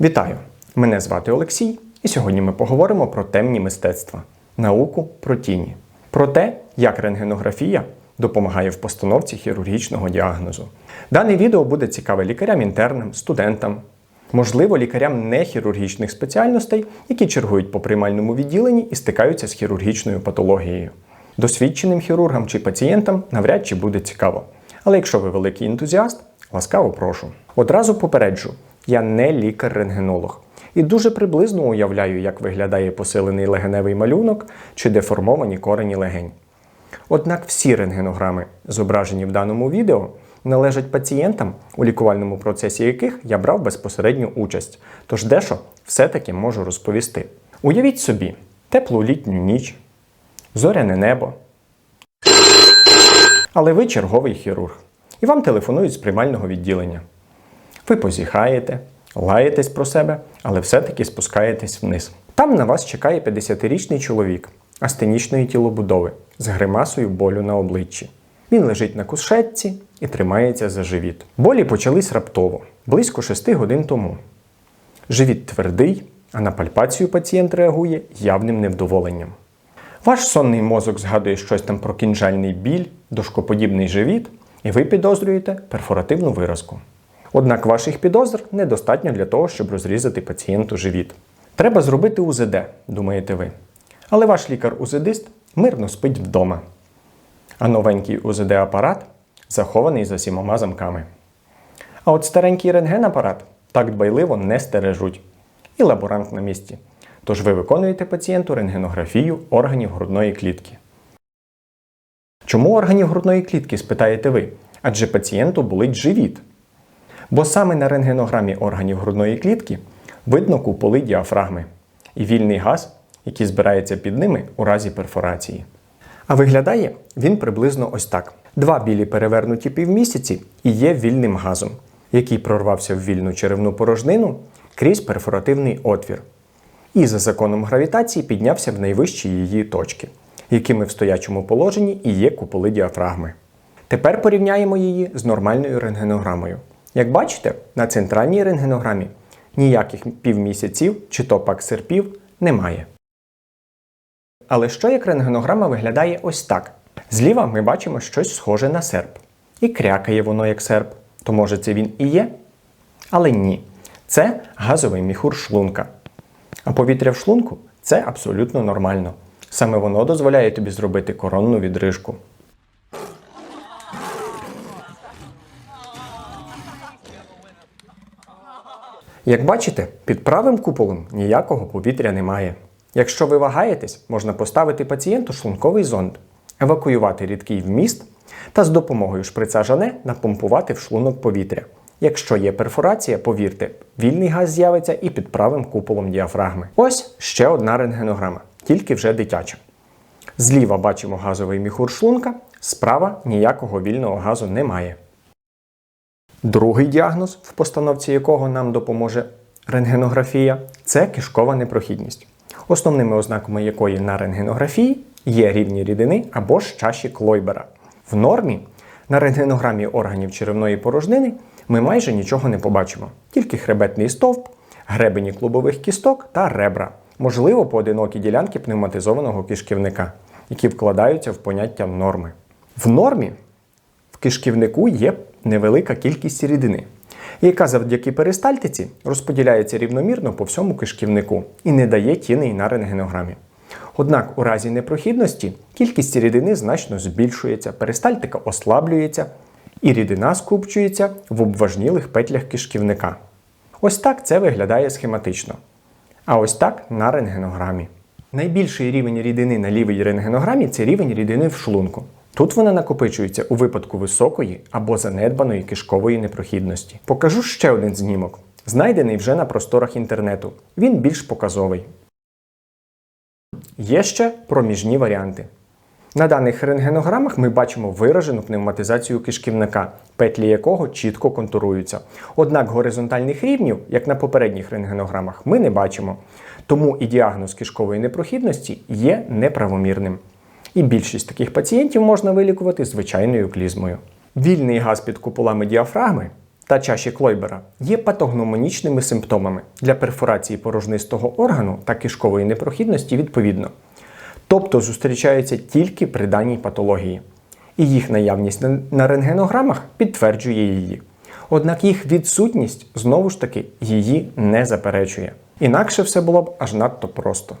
Вітаю! Мене звати Олексій, і сьогодні ми поговоримо про темні мистецтва, науку про тіні, про те, як рентгенографія допомагає в постановці хірургічного діагнозу. Дане відео буде цікаве лікарям-інтернам, студентам, можливо, лікарям нехірургічних спеціальностей, які чергують по приймальному відділенні і стикаються з хірургічною патологією. Досвідченим хірургам чи пацієнтам навряд чи буде цікаво. Але якщо ви великий ентузіаст, ласкаво прошу. Одразу попереджу, я не лікар-рентгенолог і дуже приблизно уявляю, як виглядає посилений легеневий малюнок чи деформовані корені легень. Однак всі рентгенограми, зображені в даному відео, належать пацієнтам, у лікувальному процесі яких я брав безпосередню участь, тож дещо все-таки можу розповісти. Уявіть собі, теплу літню ніч, зоряне небо. Але ви черговий хірург, і вам телефонують з приймального відділення. Ви позіхаєте, лаєтесь про себе, але все-таки спускаєтесь вниз. Там на вас чекає 50-річний чоловік астенічної тілобудови з гримасою болю на обличчі. Він лежить на кушетці і тримається за живіт. Болі почались раптово, близько 6 годин тому. Живіт твердий, а на пальпацію пацієнт реагує явним невдоволенням. Ваш сонний мозок згадує щось там про кінжальний біль, дошкоподібний живіт, і ви підозрюєте перфоративну виразку. Однак ваших підозр недостатньо для того, щоб розрізати пацієнту живіт. Треба зробити УЗД, думаєте ви. Але ваш лікар-узидист мирно спить вдома. А новенький УЗД-апарат захований за сімома замками. А от старенький рентген-апарат так дбайливо не стережуть. І лаборант на місці. Тож ви виконуєте пацієнту рентгенографію органів грудної клітки. Чому органів грудної клітки, спитаєте ви? Адже пацієнту болить живіт. Бо саме на рентгенограмі органів грудної клітки видно куполи діафрагми і вільний газ, який збирається під ними у разі перфорації. А виглядає він приблизно ось так: два білі перевернуті півмісяці і є вільним газом, який прорвався в вільну черевну порожнину крізь перфоративний отвір. І за законом гравітації піднявся в найвищі її точки, якими в стоячому положенні і є куполи діафрагми. Тепер порівняємо її з нормальною рентгенограмою. Як бачите, на центральній рентгенограмі ніяких півмісяців чи то пак серпів немає. Але що як рентгенограма виглядає ось так? Зліва ми бачимо щось схоже на серп. І крякає воно як серп. То може це він і є? Але ні. Це газовий міхур шлунка. А повітря в шлунку це абсолютно нормально. Саме воно дозволяє тобі зробити коронну відрижку. Як бачите, під правим куполом ніякого повітря немає. Якщо ви вагаєтесь, можна поставити пацієнту шлунковий зонд, евакуювати рідкий вміст та з допомогою шприца Жане напомпувати в шлунок повітря. Якщо є перфорація, повірте, вільний газ з'явиться і під правим куполом діафрагми. Ось ще одна рентгенограма, тільки вже дитяча. Зліва бачимо газовий міхур шлунка, справа ніякого вільного газу немає. Другий діагноз, в постановці якого нам допоможе рентгенографія, це кишкова непрохідність, основними ознаками якої на рентгенографії є рівні рідини або ж чаші Клойбера. В нормі на рентгенограмі органів черевної порожнини ми майже нічого не побачимо, тільки хребетний стовп, гребені клубових кісток та ребра, можливо, поодинокі ділянки пневматизованого кишківника, які вкладаються в поняття норми. В нормі в кишківнику є невелика кількість рідини, яка завдяки перистальтиці розподіляється рівномірно по всьому кишківнику і не дає тіней на рентгенограмі. Однак у разі непрохідності кількість рідини значно збільшується, перистальтика ослаблюється, і рідина скупчується в обважнілих петлях кишківника. Ось так це виглядає схематично. А ось так на рентгенограмі. Найбільший рівень рідини на лівій рентгенограмі це рівень рідини в шлунку. Тут вона накопичується у випадку високої або занедбаної кишкової непрохідності. Покажу ще один знімок, знайдений вже на просторах інтернету. Він більш показовий. Є ще проміжні варіанти. На даних рентгенограмах ми бачимо виражену пневматизацію кишківника, петлі якого чітко контуруються. Однак горизонтальних рівнів, як на попередніх рентгенограмах, ми не бачимо. Тому і діагноз кишкової непрохідності є неправомірним. І більшість таких пацієнтів можна вилікувати звичайною клізмою. Вільний газ під куполами діафрагми та чаші Клойбера є патогномонічними симптомами для перфорації порожнистого органу та кишкової непрохідності відповідно. Тобто зустрічаються тільки при даній патології. І їх наявність на- рентгенограмах підтверджує її. Однак їх відсутність знову ж таки її не заперечує. Інакше все було б аж надто просто.